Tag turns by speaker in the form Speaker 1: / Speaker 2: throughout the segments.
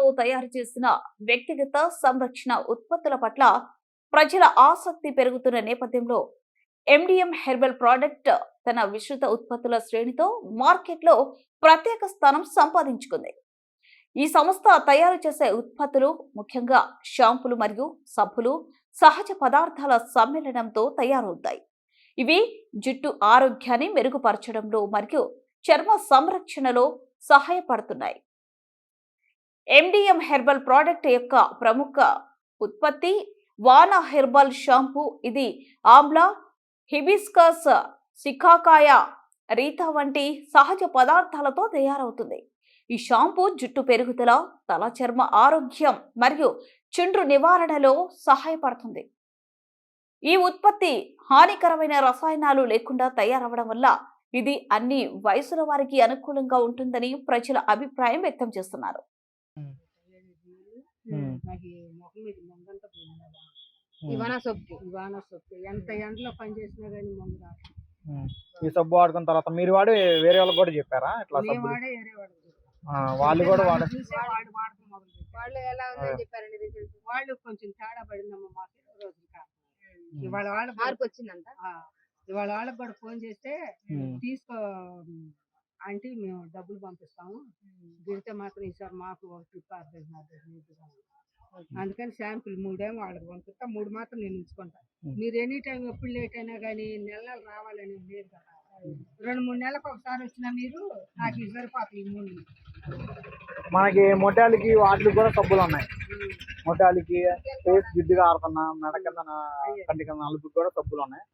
Speaker 1: సహజ తయారు చేసిన వ్యక్తిగత సంరక్షణ ఉత్పత్తుల పట్ల ప్రజల ఆసక్తి పెరుగుతున్న నేపథ్యంలో ఎండిఎం హెర్బల్ ప్రోడక్ట్ తన విస్తృత ఉత్పత్తుల శ్రేణితో మార్కెట్లో ప్రత్యేక స్థానం సంపాదించుకుంది. ఈ సంస్థ తయారు చేసే ఉత్పత్తులు ముఖ్యంగా షాంపులు మరియు సబ్బులు సహజ పదార్థాల సమ్మేళనంతో తయారవుతాయి. ఇవి జుట్టు ఆరోగ్యాన్ని మెరుగుపరచడంలో మరియు చర్మ సంరక్షణలో సహాయపడుతున్నాయి. ఎండిఎం హెర్బల్ ప్రోడక్ట్ యొక్క ప్రముఖ ఉత్పత్తి వానా హెర్బల్ షాంపూ. ఇది ఆమ్లా హిబిస్కస్ సికాకాయ రీతా వంటి సహజ పదార్థాలతో తయారవుతుంది. ఈ షాంపూ జుట్టు పెరుగుదల తల చర్మ ఆరోగ్యం మరియు చుండ్రు నివారణలో సహాయపడుతుంది. ఈ ఉత్పత్తి హానికరమైన రసాయనాలు లేకుండా తయారవడం వల్ల ఇది అన్ని వయసుల వారికి అనుకూలంగా ఉంటుందని ప్రజల అభిప్రాయం వ్యక్తం చేస్తున్నారు.
Speaker 2: నాకు ఈ ముఖం మీద మొంగంతా పోయింది ఇవానా సొప్పు ఇవానా సొప్పు. ఎంత ఎండలో పని చేసినా కానీ రాదు.
Speaker 3: ఉమ్. ఈ సబ్బు వాడుకున్న తర్వాత మీరు వాడి వేరే వాళ్ళకి కూడా చెప్పారా? ఇట్లా సబ్బు
Speaker 2: వాడే వేరే వాడు
Speaker 3: వాళ్ళు కూడా వాడ
Speaker 2: చూసే వాడు వాడకం మొదలు పెట్టారు. వాళ్ళు ఎలా ఉందని చెప్పారండి రిజల్ట్? వాళ్ళు కొంచెం తేడా పడిందమ్మా మాకు రోజులు కాదు. ఇవాళ వాళ్ళ మార్పు వచ్చిందంట? ఇవాళ వాళ్ళకి కూడా ఫోన్ చేస్తే. తీసుకో అంటే మేము డబ్బులు పంపిస్తాము. దిగితే మాత్రం ఈసారి మాకు ఒక ట్రిప్ అర్థం అందుకని శాంపుల్ మూడేమో వాళ్ళకి పంపిస్తా. మూడు మాత్రం నేను ఉంచుకుంటా. మీరు ఎనీ టైం ఎప్పుడు లేట్ అయినా కానీ నెల నెలలు రావాలని లేదు కదా. రెండు మూడు నెలలకు ఒకసారి వచ్చినా మీరు నాకు ఇది సరిపోతుంది ఈ మూడు.
Speaker 3: మనకి మొట్టాలకి వాటికి కూడా సబ్బులు ఉన్నాయి. మొట్టాలకి ఫేస్ జిడ్డుగా ఆడుతున్నా మెడ కింద కంటి కింద నలుపుకి కూడా సబ్బులు ఉన్నాయి.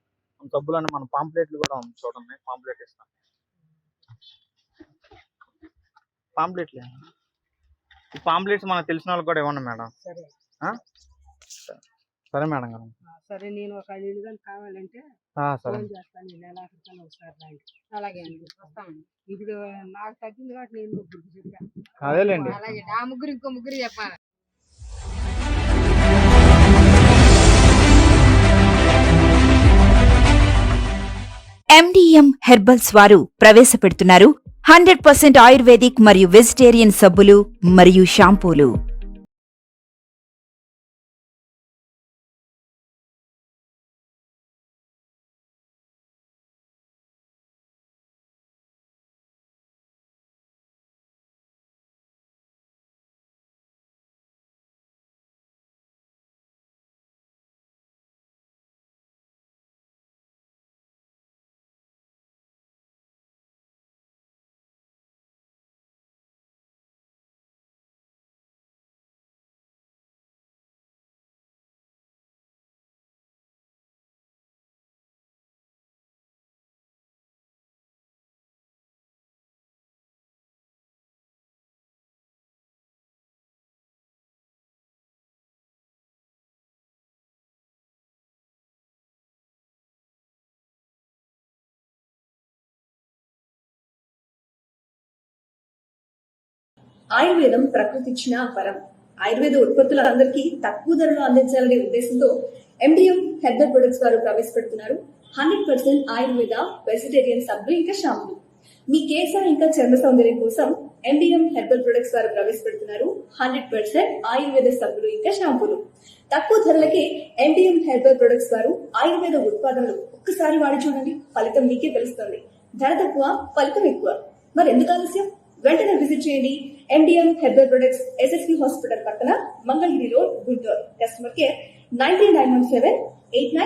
Speaker 3: మన సబ్బులు మన పాంప్లెట్లు కూడా చూడండి పాంప్లెట్ ఇస్తాను పాంప్లెట్లు. ఈ పాంప్లెట్స్ మనకు తెలిసిన వాళ్ళకి కూడా ఇవ్వండి మేడం.
Speaker 2: సరే.
Speaker 3: ఆ? సరే మేడం గారు.
Speaker 2: సరే నేను ఒక ఐదు కావాలంటే
Speaker 3: ఆ, సరే.
Speaker 2: ఫోన్ చేస్తాను. ఈ నెల ఆఖరికల్లా ఒకసారి అలాగే అండి. వస్తామండి. ఇప్పుడు నాకు తగ్గింది కాబట్టి నేను ముగ్గురికి చెప్పాను.
Speaker 3: అదేలేండి.
Speaker 2: అలాగే. ఆ ముగ్గురు ఇంకో ముగ్గురు చెప్పాలి.
Speaker 4: ఎండిఎం హెర్బల్స్ వారు ప్రవేశపెడుతున్నారు. హండ్రెడ్ పర్సెంట్ ఆయుర్వేదిక్ మరియు వెజిటేరియన్ సబ్బులు మరియు షాంపూలు.
Speaker 5: ఆయుర్వేదం ప్రకృతి ఇచ్చిన వరం. ఆయుర్వేద ఉత్పత్తులు అందరికీ తక్కువ ధరలో అందించాలనే ఉద్దేశంతో ఎండిఎం హెర్బల్ ప్రొడక్ట్స్ వారు ప్రవేశపెడుతున్నారు. హండ్రెడ్ పర్సెంట్ ఆయుర్వేద వెజిటేరియన్ సబ్బులు ఇంకా షాంపులు మీ కేశ ఇంకా చర్మ సౌందర్యం కోసం ఎండిఎం హెర్బల్ ప్రొడక్ట్స్ వారు ప్రవేశపెడుతున్నారు. హండ్రెడ్ పర్సెంట్ ఆయుర్వేద సబ్బులు ఇంకా షాంపులు. తక్కువ ధరలకే ఎండిఎం హెర్బల్ ప్రొడక్ట్స్ వారు ఆయుర్వేద ఉత్పాదనలు ఒక్కసారి వాడి చూడండి. ఫలితం మీకే తెలుస్తుంది. ధర తక్కువ ఫలితం ఎక్కువ. మరి ఎందుకు ఆలస్యం? వెంటనే విజిట్ చేయండి. MDM herbal products SSP hospital పక్కన Mangalagiri road Guntur customer care nine nine one seven eight nine